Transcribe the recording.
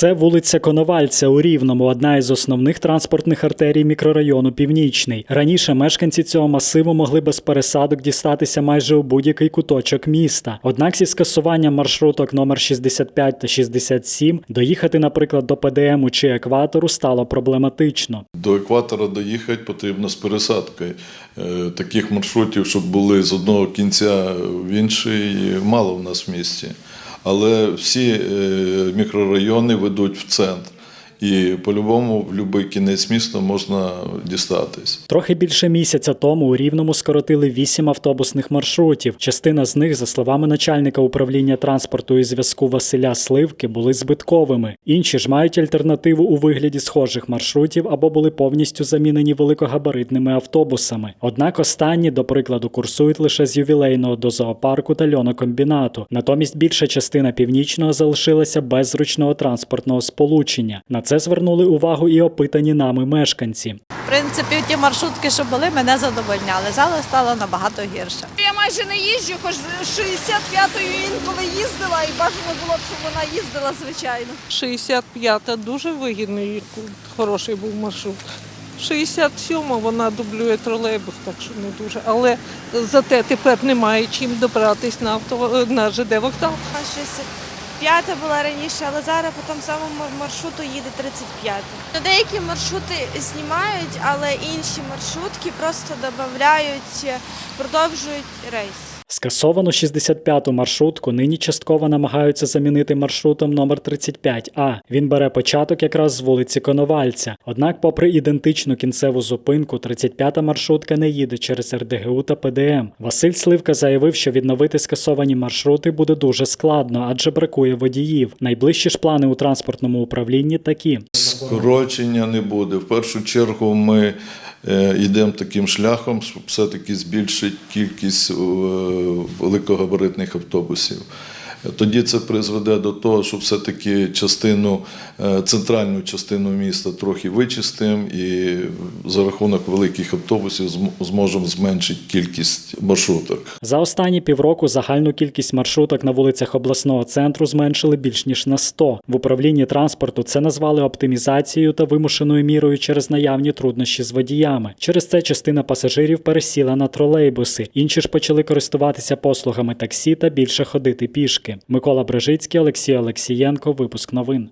Це вулиця Коновальця у Рівному, одна із основних транспортних артерій мікрорайону Північний. Раніше мешканці цього масиву могли без пересадок дістатися майже у будь-який куточок міста. Однак зі скасуванням маршруток номер 65 та 67 доїхати, наприклад, до ПДМу чи екватору стало проблематично. До екватора доїхати потрібно з пересадкою. Е, Таких маршрутів, щоб були з одного кінця в інший, мало в нас в місті. Але всі е, мікрорайони ведуть в центр. І по-любому в будь-який кінець міста можна дістатись. Трохи більше місяця тому у Рівному скоротили вісім автобусних маршрутів. Частина з них, за словами начальника управління транспорту і зв'язку Василя Сливки, були збитковими. Інші ж мають альтернативу у вигляді схожих маршрутів або були повністю замінені великогабаритними автобусами. Однак останні, до прикладу, курсують лише з ювілейного до зоопарку та льонокомбінату. Натомість більша частина північного залишилася без зручного транспортного сполучення. На це звернули увагу і опитані нами мешканці. В принципі, ті маршрутки, що були, мене задовольняли. Зараз стало набагато гірше. Я майже не їжджу, хоч з 65-ю інколи їздила, і бажано було б, щоб вона їздила, звичайно. 65-та дуже вигідний, хороший був маршрут. 67-ма вона дублює тролейбус, так що не дуже. Але зате тепер немає чим добратись на авто на ЖД вокзал. П'ята була раніше, але зараз по тому самому маршруту їде 35. Ну, Деякі маршрути знімають, але інші маршрутки просто додають, продовжують рейс. Скасовану 65-ту маршрутку нині частково намагаються замінити маршрутом номер 35А. Він бере початок якраз з вулиці Коновальця. Однак, попри ідентичну кінцеву зупинку, 35-та маршрутка не їде через РДГУ та ПДМ. Василь Сливка заявив, що відновити скасовані маршрути буде дуже складно, адже бракує водіїв. Найближчі ж плани у транспортному управлінні такі. Скорочення не буде. В першу чергу ми е, йдемо таким шляхом, щоб все-таки збільшити кількість е, великогабаритних автобусів. Тоді це призведе до того, що все-таки частину, е, центральну частину міста трохи вичистимо і за рахунок великих автобусів зможемо зменшити кількість маршруток. За останні півроку загальну кількість маршруток на вулицях обласного центру зменшили більш ніж на 100. В управлінні транспорту це назвали оптимізацією та вимушеною мірою через наявні труднощі з водіями. Через це частина пасажирів пересіла на тролейбуси, інші ж почали користуватися послугами таксі та більше ходити пішки. Микола Брежицький, Олексій Олексієнко. Випуск новин.